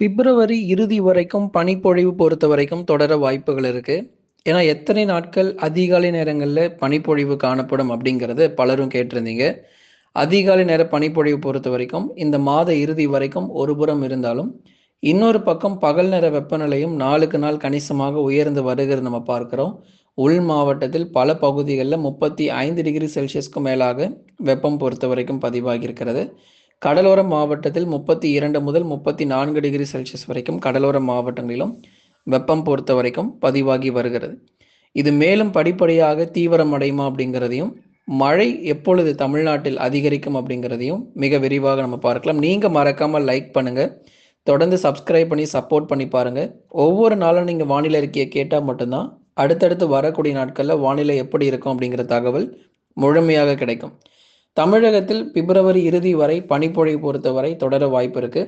பிப்ரவரி இறுதி வரைக்கும் பனிப்பொழிவு பொறுத்த வரைக்கும் தொடர வாய்ப்புகள் இருக்கு. ஏன்னா, எத்தனை நாட்கள் அதிகாலை நேரங்களில் பனிப்பொழிவு காணப்படும் அப்படிங்கிறது பலரும் கேட்டிருந்தீங்க. அதிகாலை நேர பனிப்பொழிவு பொறுத்த வரைக்கும் இந்த மாத இறுதி வரைக்கும் ஒரு புறம் இருந்தாலும், இன்னொரு பக்கம் பகல் நேர வெப்பநிலையும் நாளுக்கு நாள் கணிசமாக உயர்ந்து வருகிறது நம்ம பார்க்குறோம் உள் மாவட்டத்தில் பல பகுதிகளில் முப்பத்தி ஐந்து டிகிரி செல்சியஸ்க்கு மேலாக வெப்பம் பொறுத்த வரைக்கும் பதிவாகியிருக்கிறது. கடலோர மாவட்டத்தில் 32 முதல் 34 டிகிரி செல்சியஸ் வரைக்கும் கடலோர மாவட்டங்களிலும் வெப்பம் பொறுத்த வரைக்கும் பதிவாகி வருகிறது. இது மேலும் படிப்படியாக தீவிரமடையுமா அப்படிங்கிறதையும், மழை எப்பொழுது தமிழ்நாட்டில் அதிகரிக்கும் அப்படிங்கிறதையும் மிக விரிவாக நம்ம பார்க்கலாம். நீங்கள் மறக்காமல் லைக் பண்ணுங்கள் தொடர்ந்து சப்ஸ்கிரைப் பண்ணி சப்போர்ட் பண்ணி பாருங்கள் ஒவ்வொரு நாளும் நீங்கள் வானிலை அறிக்கையை கேட்டால் மட்டும்தான் அடுத்தடுத்து வரக்கூடிய நாட்களில் வானிலை எப்படி இருக்கும் அப்படிங்கிற தகவல் முழுமையாக கிடைக்கும். தமிழகத்தில் பிப்ரவரி இறுதி வரை பனிப்பொழிவு பொறுத்தவரை தொடர வாய்ப்பு இருக்கு.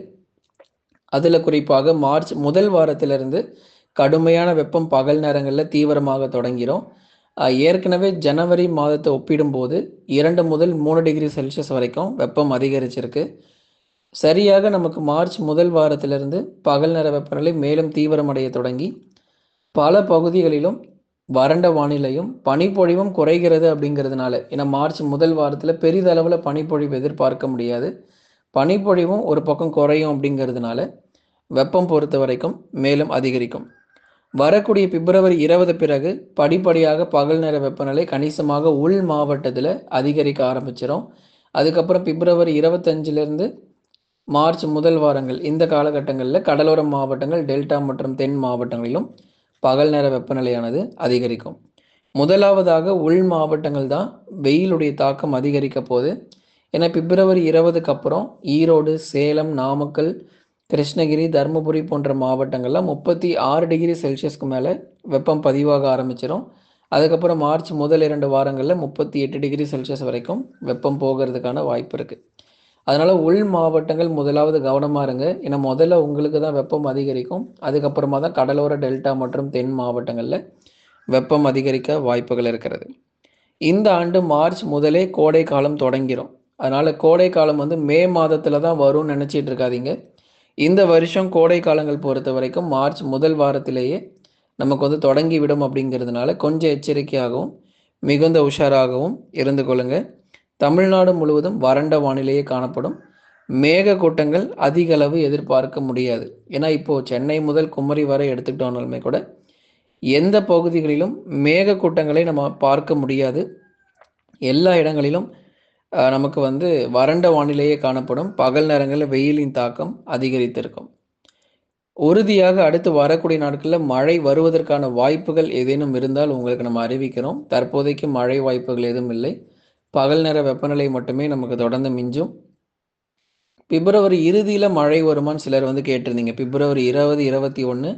அதில் குறிப்பாக மார்ச் முதல் வாரத்திலிருந்து கடுமையான வெப்பம் பகல் நேரங்களில் தீவிரமாக தொடங்கிறோம் ஏற்கனவே ஜனவரி மாதத்தை ஒப்பிடும்போது இரண்டு முதல் மூணு டிகிரி செல்சியஸ் வரைக்கும் வெப்பம் அதிகரிச்சிருக்கு. சரியாக நமக்கு மார்ச் முதல் வாரத்திலிருந்து பகல் நேர வெப்பநிலை மேலும் தீவிரமடைய தொடங்கி, பல பகுதிகளிலும் வறண்ட வானிலையும், பனிப்பொழிவும் குறைகிறது அப்படிங்கிறதுனால ஏன்னா மார்ச் முதல் வாரத்தில் பெரிதளவில் பனிப்பொழிவு எதிர்பார்க்க முடியாது. பனிப்பொழிவும் ஒரு பக்கம் குறையும் அப்படிங்கிறதுனால, வெப்பம் பொறுத்த வரைக்கும் மேலும் அதிகரிக்கும். வரக்கூடிய பிப்ரவரி 20 பிறகு படிப்படியாக பகல் நேர வெப்பநிலை கணிசமாக உள் மாவட்டத்தில் அதிகரிக்க ஆரம்பிச்சிடும் அதுக்கப்புறம் பிப்ரவரி 25லிருந்து மார்ச் முதல் வாரங்கள் இந்த காலகட்டங்களில் கடலோர மாவட்டங்கள், டெல்டா மற்றும் தென் மாவட்டங்களிலும் பகல் நேர வெப்பநிலையானது அதிகரிக்கும். முதலாவதாக உள் மாவட்டங்கள் தான் வெயிலுடைய தாக்கம் அதிகரிக்க போது. ஏன்னா பிப்ரவரி 20க்கு அப்புறம் ஈரோடு, சேலம், நாமக்கல், கிருஷ்ணகிரி, தர்மபுரி போன்ற மாவட்டங்களில் முப்பத்தி ஆறு டிகிரி செல்சியஸ்க்கு மேலே வெப்பம் பதிவாக ஆரம்பிச்சிடும் அதுக்கப்புறம் மார்ச் முதல் இரண்டு வாரங்களில் முப்பத்தி எட்டு டிகிரி செல்சியஸ் வரைக்கும் வெப்பம் போகிறதுக்கான வாய்ப்பு இருக்குது அதனால உள் மாவட்டங்கள் முதலாவது கவனமா இருங்க. ஏன்னா முதல்ல உங்களுக்கு தான் வெப்பம் அதிகரிக்கும். அதுக்கப்புறமா தான் கடலோர, டெல்டா மற்றும் தென் மாவட்டங்கள்ல வெப்பம் அதிகரிக்க வாய்ப்புகள் இருக்கிறது. இந்த ஆண்டு மார்ச் முதலே கோடை காலம் தொடங்கிரும். அதனால கோடை காலம் வந்து மே மாதத்துல தான் வரும்னு நினைச்சிட்டு இருக்காதீங்க. இந்த வருஷம் கோடை காலங்கள் பொறுத்தவரைக்கும் மார்ச் முதல் வாரத்திலேயே நமக்கு வந்து தொடங்கிவிடும் அப்படிங்கிறதுனால கொஞ்சம் எச்சரிக்கையாகவும், மிகுந்த உஷாராகவும் இருந்து கொள்ளுங்கள் தமிழ்நாடு முழுவதும் வறண்ட வானிலையே காணப்படும். மேகக்கூட்டங்கள் அதிக அளவு எதிர்பார்க்க முடியாது. ஏன்னா இப்போ சென்னை முதல் குமரி வரை எடுத்துக்கிட்டோம்னாலுமே கூட, எந்த பகுதிகளிலும் மேகக்கூட்டங்களை நம்ம பார்க்க முடியாது. எல்லா இடங்களிலும் நமக்கு வந்து வறண்ட வானிலையே காணப்படும். பகல் நேரங்களில் வெயிலின் தாக்கம் அதிகரித்திருக்கும். உறுதியாக அடுத்து வரக்கூடிய நாட்களில் மழை வருவதற்கான வாய்ப்புகள் ஏதேனும் இருந்தால் உங்களுக்கு நம்ம அறிவிக்கிறோம். தற்போதைக்கு மழை வாய்ப்புகள் எதுவும் இல்லை. பகல் நேர வெப்பநிலை மட்டுமே நமக்கு தொடர்ந்து மிஞ்சும். பிப்ரவரி இறுதியில் மழை வருமான்னு சிலர் வந்து கேட்டிருந்தீங்க. பிப்ரவரி 20, 21,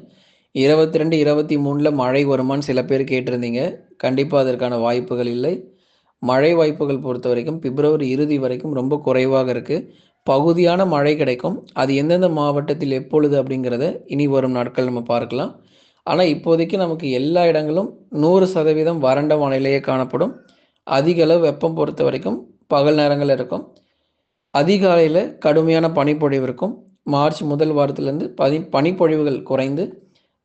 22, 23ல மழை வருமான்னு சில பேர் கேட்டிருந்தீங்க. கண்டிப்பாக அதற்கான வாய்ப்புகள் இல்லை. மழை வாய்ப்புகள் பொறுத்த வரைக்கும் பிப்ரவரி இறுதி வரைக்கும் ரொம்ப குறைவாக இருக்குது பகுதியான மழை கிடைக்கும். அது எந்தெந்த மாவட்டத்தில் எப்பொழுது அப்படிங்கிறத இனி வரும் நாட்கள் நம்ம பார்க்கலாம். ஆனால் இப்போதைக்கு நமக்கு எல்லா இடங்களும் 100% வறண்ட வானிலையே காணப்படும். அதிக அளவு வெப்பம் பொறுத்தவரைக்கும் பகல் நேரங்கள் இருக்கும். அதிகாலையில் கடுமையான பனிப்பொழிவு இருக்கும். மார்ச் முதல் வாரத்திலிருந்து பதி பனிப்பொழிவுகள் குறைந்து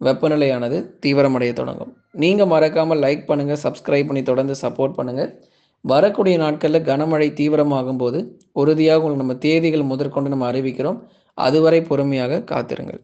வெப்பநிலையானது தீவிரமடைய தொடங்கும். நீங்கள் மறக்காமல் லைக் பண்ணுங்கள் சப்ஸ்கிரைப் பண்ணி தொடர்ந்து சப்போர்ட் பண்ணுங்கள் வரக்கூடிய நாட்களில் கனமழை தீவிரமாகும்போது, உறுதியாக உங்களுக்கு நம்ம தேதிகள் முதற்கொண்டு நம்ம அறிவிக்கிறோம். அதுவரை பொறுமையாக காத்திருங்கள்.